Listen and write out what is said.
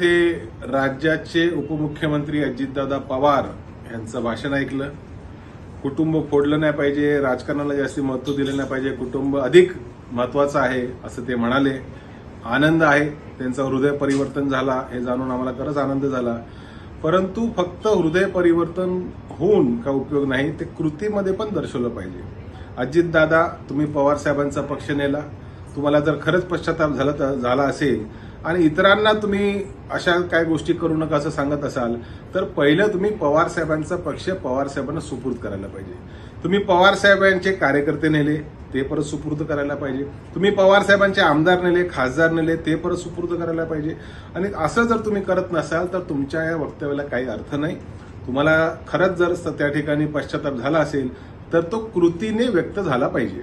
ते राज्याचे उपमुख्यमंत्री अजितदादा पवार यांचं भाषण ऐकलं. कुटुंब फोडलं नाही पाहिजे राजकारणाला जास्ती महत्त्व दिलं नाही पाहिजे कुटुंब अधिक महत्वाचं आहे असं ते म्हणाले. आनंद आहे त्यांचं हृदय परिवर्तन झाला हे जाणून आम्हाला खरंच आनंद झाला. परंतु फक्त हृदय परिवर्तन होऊन का उपयोग नाही ते कृतीमध्ये पण दर्शवलं पाहिजे. अजितदादा तुम्ही पवार साहेबांचा पक्ष नेला. तुम्हाला जर खरंच पश्चाताप झाला तर- झाला असेल आणि इतरांना तुम्ही अशा काय गोष्टी करू नका असं सांगत असाल तर पहिलं तुम्ही पवार साहेबांचा पक्ष पवार साहेबांना सुपूर्द करायला पाहिजे. तुम्ही पवार साहेबांचे कार्यकर्ते नेले ते परत सुपूर्द करायला पाहिजे. तुम्ही पवार साहेबांचे आमदार नेले खासदार नेले ते परत सुपूर्द करायला पाहिजे. आणि असं जर तुम्ही करत नसाल तर तुमच्या या वक्तव्याला काही अर्थ नाही. तुम्हाला खरंच जर त्या ठिकाणी पश्चाताप झाला असेल तर तो कृतीने व्यक्त झाला पाहिजे.